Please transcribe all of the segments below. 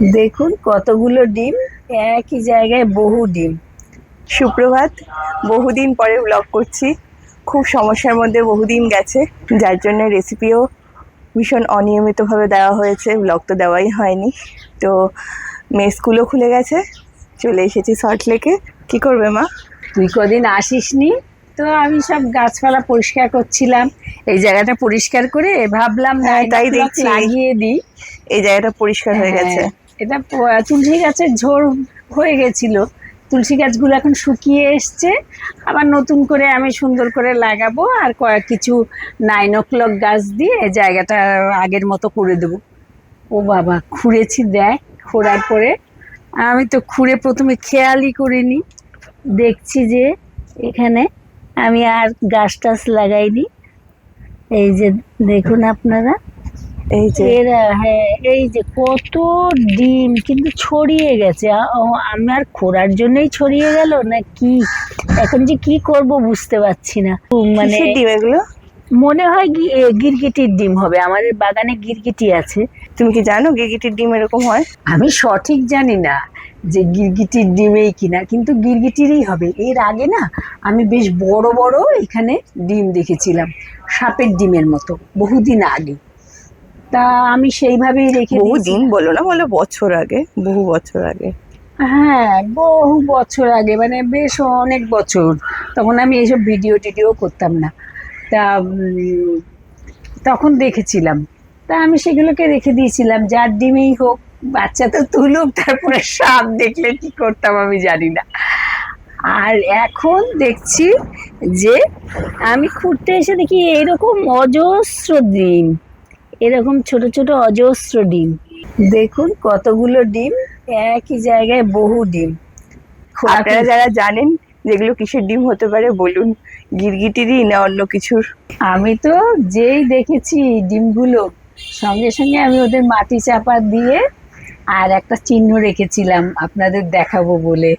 দেখুন কতগুলো ডিম একই জায়গায় বহু ডিম। সুপ্রভাত বহুদিন পরে ব্লগ করছি। খুব সমস্যার মধ্যে বহুদিন গেছে যার জন্য রেসিপিও ভীষণ অনিয়মিতভাবে দেওয়া হয়েছে ব্লগ তো দেওয়াই হয়নি। তো মেসগুলো খুলে গেছে চলে এসেছি সল্ট লেকে কী করবে মা? তুই কদিন আসিসনি? তো আমি সব গাছপালা পরিষ্কার করছিলাম। এই জায়গাটা পরিষ্কার করে ভাবলাম না হ্যাঁ, তাই তাই দেখছি। লাগিয়ে দিই। এই জায়গাটা পরিষ্কার হয়ে গেছে। হ্যাঁ, এটা তুলসী গাছের ঝোড় হয়ে গেছিল। তুলসী গাছগুলো এখন শুকিয়ে এসছে। আবার নতুন করে আমি সুন্দর করে লাগাবো আর কয়েক কিছু নাইন ও ক্লক গাছ দিয়ে জায়গাটা আগের মতো করে দেবো। ও বাবা, খুঁড়েছি দেখ, খোঁড়ার পরে। আমি তো খুঁড়ে প্রথমে খেয়ালই করিনি। দেখছি যে এখানে আমি আর গাছ টাছ লাগাইনি। এই যে দেখুন আপনারা এই যে হ্যাঁ এই যে কত ডিম কিন্তু ছড়িয়ে গেছে। আমার খোরার জন্যই ছড়িয়ে গেল না কি? এখন যে কি করব বুঝতে পারছি না। মানে ডিম এগুলো? মনে হয় গিরগিটির ডিম হবে। আমাদের বাগানে গিরগিটি আছে। তুমি কি জানো গিরগিটির ডিম এরকম হয়? আমি সঠিক জানি না যে গিরগিটির ডিমেই কিনা কিন্তু গিরগিটিরই হবে। এর আগে না আমি বেশ বড় বড় এখানে ডিম দেখেছিলাম সাপের ডিমের মতো বহুদিন আগে। তা আমি সেইভাবেই রেখে বহু। দিন বলো না বলো বছর আগে বহু বছর আগে। হ্যাঁ বহু বছর আগে মানে বেশ অনেক বছর। তখন আমি এইসব ভিডিও টিডিও করতাম না। তা তখন দেখেছিলাম। তা আমি সেগুলোকে রেখে দিয়েছিলাম যার ডিমেই হোক বাচ্চা তো তুলুক তারপরে সাপ দেখলে কি করতাম আমি জানি না। আর এখন দেখছি যে আমি খুঁড়তে এসে দেখি এরকম অজস্র ডিম। এরকম ছোট ছোট অজস্র ডিম। দেখুন কতগুলো ডিম একই জায়গায় বহু ডিম। আপনারা যারা জানেন যেগুলো কিসের ডিম হতে পারে বলুন। গিরগিটিরই না অন্য কিছুর। আমি তো যেই দেখেছি ডিমগুলো সঙ্গে সঙ্গে আমি ওদের মাটি চাপা দিয়ে আর একটা চিহ্ন রেখেছিলাম আপনাদের দেখাবো বলে।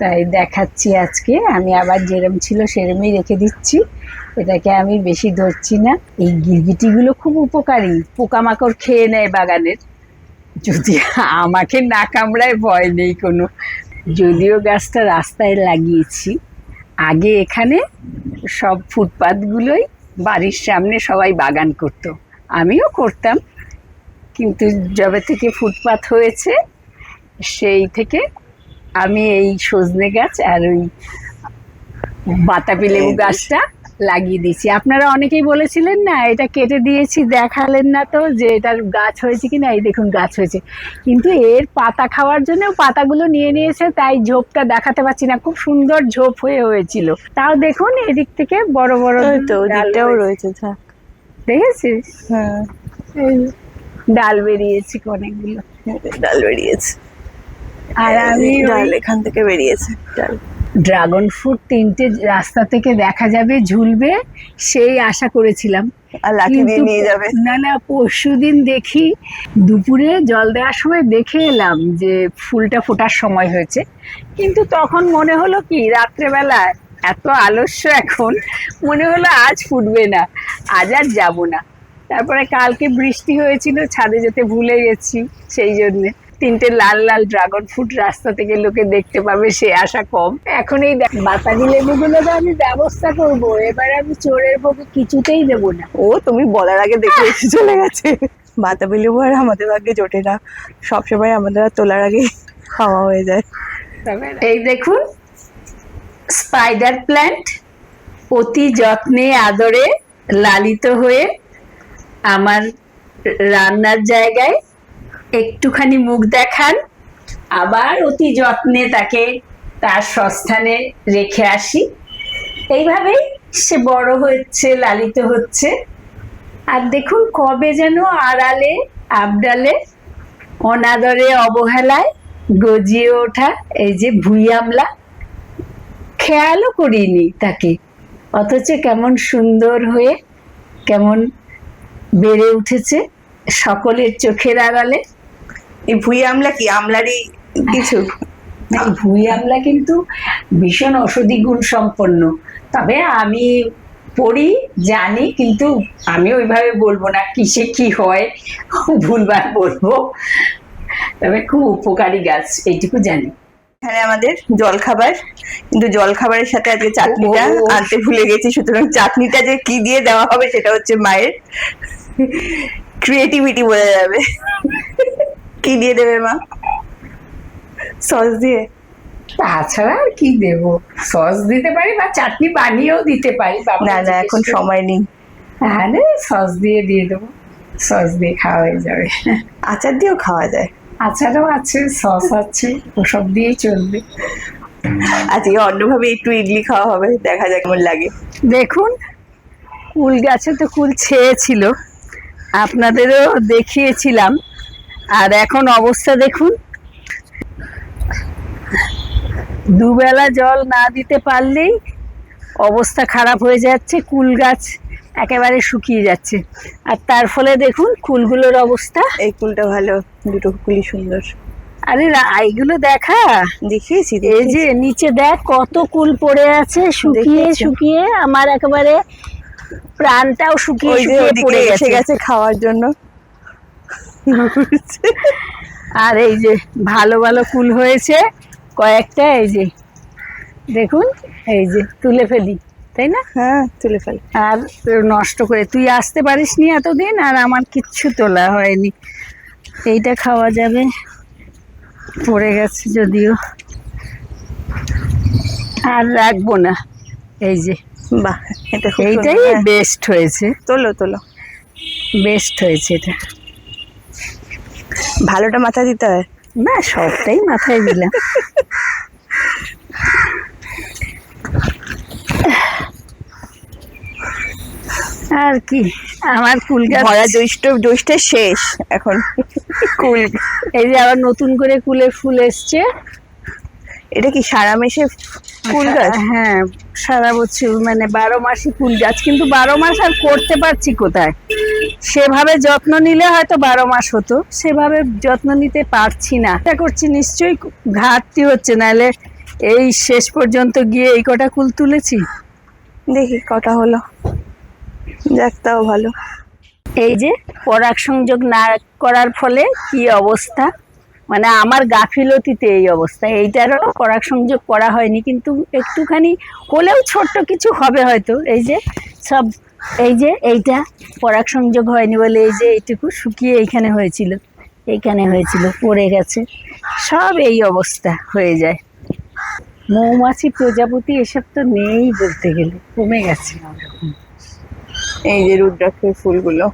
তাই দেখাচ্ছি আজকে। আমি আবার যেরম ছিল সেরমই রেখে দিচ্ছি। এটাকে আমি বেশি ধরছি না। এই গিরগিটিগুলো খুব উপকারী। পোকামাকড় খেয়ে নেয় বাগানের। যদি আমাকে না কামড়ায়, ভয় নেই কোনো। যদিও গাছটা রাস্তায় লাগিয়েছি। আগে এখানে সব ফুটপাতগুলোই বাড়ির সামনে সবাই বাগান করত। আমিও করতাম। কিন্তু যবে থেকে ফুটপাত হয়েছে, সেই থেকে আমি এই সজনে গাছ আর ওই বাতাবি লেবু গাছটা লাগিয়ে দিয়েছি। আপনারা অনেকেই বলেছিলেন না এটা কেটে দিয়েছি দেখালেন না তো যে এটার গাছ হয়েছে কি না এই দেখুন গাছ হয়েছে। কিন্তু এর পাতা খাওয়ার জন্য পাতাগুলো নিয়ে নিয়েছে তাই ঝোপটা দেখাতে পারছি না খুব সুন্দর ঝোপ হয়ে হয়েছিল। তাও দেখুন এদিক থেকে বড় বড় ওই তো ডাল রয়েছে থাক। দেখেছিস? হ্যাঁ। ডাল বেরিয়েছে অনেকগুলো। ডাল বেরিয়েছে। আর আমি এখান থেকে বেরিয়েছে ড্রাগন ফ্রুট তিনটে রাস্তা থেকে দেখা যাবে ঝুলবে সেই আশা করেছিলাম। না না পরশু দিন দেখি দুপুরে জল দেওয়ার সময় দেখে এলাম যে ফুলটা ফোটার সময় হয়েছে। কিন্তু তখন মনে হলো কি রাত্রেবেলা এত আলস্য এখন মনে হলো আজ ফুটবে না আজ আর যাব না। তারপরে কালকে বৃষ্টি হয়েছিল ছাদে যেতে ভুলে গেছি সেই জন্যে। তিনটে লাল লাল ড্রাগন ফ্রুট রাস্তা থেকে লোকে দেখতে পাবে সে আশা কম। এখন এই দেখ, বাতাবি লেবুগুলো তো আমি ব্যবস্থা করব। এবার আমি চোরের ভোগে কিছুতেই দেবো না। ও তুমি বলার আগে দেখে এসে চলে গেছে। বাতাবি লেবু আর আমাদের ভাগ্যে জোটে না। সবসময় আমাদের আর তোলার আগে খাওয়া হয়ে যায়। এই দেখুন স্পাইডার প্ল্যান্ট অতি যত্নে আদরে লালিত হয়ে আমার রান্নার জায়গায় একটুখানি মুখ দেখান, আবার অতি যত্নে তাকে তার সস্থানে রেখে আসি। এইভাবেই সে বড় হচ্ছে, লালিত হচ্ছে। আর দেখুন কবে যেন আড়ালে, আবডালে, অনাদরে অবহেলায় গজিয়ে ওঠা এই যে ভুই আমলা। খেয়ালও করিনি তাকে, অথচ কেমন সুন্দর হয়ে, কেমন বেড়ে উঠেছে সকলের চোখের আড়ালে। এই ভুই আমলা কি? আমলারই কিছু? ভুই আমলা কিন্তু ভীষণ ঔষধি গুণ সম্পন্ন। তবে আমি পড়ি জানি কিন্তু আমি ওইভাবে বলব না কিসে কি হয় ভুলবার বলব। তবে খুব উপকারী গাছ এইটুকু জানি। এখানে আমাদের জলখাবার কিন্তু জলখাবারের সাথে আজকে চাটনিটা। আনতে ভুলে গেছি সুতরাং চাটনিটা যে কি দিয়ে দেওয়া হবে সেটা হচ্ছে মায়ের ক্রিয়েটিভিটি বোঝা যাবে। কি দিয়ে দেবে মা? সস দিয়ে? তাছাড়া আর কি দেব? সস দিতে পারি বা চাটনি বানিয়েও দিতে পারি না না এখন সময় নেই। তাহলে সস দিয়ে দিয়ে দেবো। সস দিয়ে খাওয়া হয়ে যাবে। আচার দিয়েও খাওয়া যায়? আচারও আছে সস আছে ওসব দিয়েই চলবে। আজকে অন্যভাবে একটু ইডলি খাওয়া হবে দেখা যাক কেমন লাগে। দেখুন কুল গাছে তো কুল ছেয়েছিল। আপনাদেরও দেখিয়েছিলাম। আর এখন অবস্থা দেখুন। দুবেলা জল না দিতে পারলেই অবস্থা খারাপ হয়ে যাচ্ছে কুল গাছ একেবারে শুকিয়ে যাচ্ছে। আর তার ফলে দেখুন কুলগুলোর অবস্থা। এই কুলটা ভালো দুটো কুলি সুন্দর। আরে এইগুলো দেখা। দেখিয়েছি এই যে নিচে দেখ কত কুল পড়ে আছে শুকিয়ে শুকিয়ে আমার একেবারে প্রাণটাও শুকিয়ে শুকিয়ে পড়ে গেছে খাওয়ার জন্য। আর এই যে ভালো ভালো ফুল হয়েছে কয়েকটা এই যে দেখুন এই যে তুলে ফেলি তাই না? হ্যাঁ তুলে ফেলি। আর নষ্ট করে তুই আসতে পারিস নি এতদিন আর আমার কিচ্ছু তোলা হয়নি। এইটা খাওয়া যাবে পড়ে গেছে যদিও। আর রাখব না এই যে। বাহ এটা এইটাই হ্যাঁ, বেস্ট হয়েছে। তোলো তোলো। বেস্ট হয়েছে এটা। ভালোটা মাথা দিতে হয়? না সবটাই মাথায় দিলাম। আর কি আমার কুল গাছ ভরা জ্যৈষ্ঠ জ্যৈষ্ঠের শেষ এখন। কুল এই যে আবার নতুন করে কুলের ফুল এসছে। এটা কি সারা মেশে কুল গাছ? হ্যাঁ সারা বছর মানে বারো মাসই ফুল গাছ কিন্তু বারো মাস আর করতে পারছি কোথায়? সেভাবে যত্ন নিলে হয়তো বারো মাস হতো সেভাবে যত্ন নিতে পারছি না। এটা করছি নিশ্চয়ই ঘাটতি হচ্ছে নাহলে এই শেষ পর্যন্ত গিয়ে এই কটা কুল তুলেছি। দেখি কটা হলো। যাক তাও ভালো। এই যে পরাগ সংযোগ না করার ফলে কি অবস্থা? মানে আমার গাফিলতিতে এই অবস্থা। এইটারও পরাগ সংযোগ করা হয়নি কিন্তু একটুখানি হলেও ছোট্ট কিছু হবে হয়তো। এই যে সব এই যে এইটা পরাগ সংযোগ হয়নি বলে এই যে এইটুকু শুকিয়ে এইখানে হয়েছিল। এইখানে হয়েছিল, পড়ে গেছে। সব এই অবস্থা হয়ে যায়। মৌমাছি প্রজাপতি এসব তো নেই বলতে গেলে, কমে গেছে। এই যে রুদ্রাক্ষের ফুলগুলো।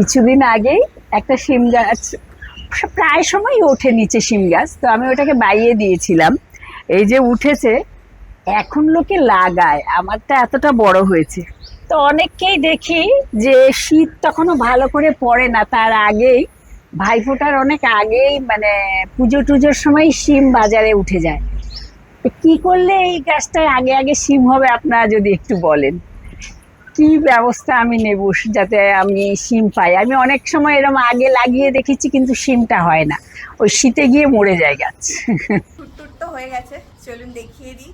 কিছুদিন আগেই একটা শিম গাছ, প্রায় সময় ওঠে নিচে শিম গাছ, তো আমি ওটাকে বাইয়ে দিয়েছিলাম। এই যে উঠেছে, এখন লোকে লাগায়, আমারটা এতটা বড় হয়েছে। তো অনেককেই দেখি যে শীত তখনও ভালো করে পড়ে না, তার আগেই, ভাইফোঁটার অনেক আগেই মানে পুজো টুজোর সময় শিম বাজারে উঠে যায়। কি করলে এই গাছটায় আগে আগে শিম হবে, আপনারা যদি একটু বলেন? কি ব্যবস্থা আমি নেব যাতে আমি সিম পাই? আমি অনেক সময় এরকম আগে লাগিয়ে দেখেছি, কিন্তু সিমটা হয় না। ওই শীতে গিয়ে মরে যায় গাছ। তো হয়ে গেছে, চলুন দেখিয়ে দিই।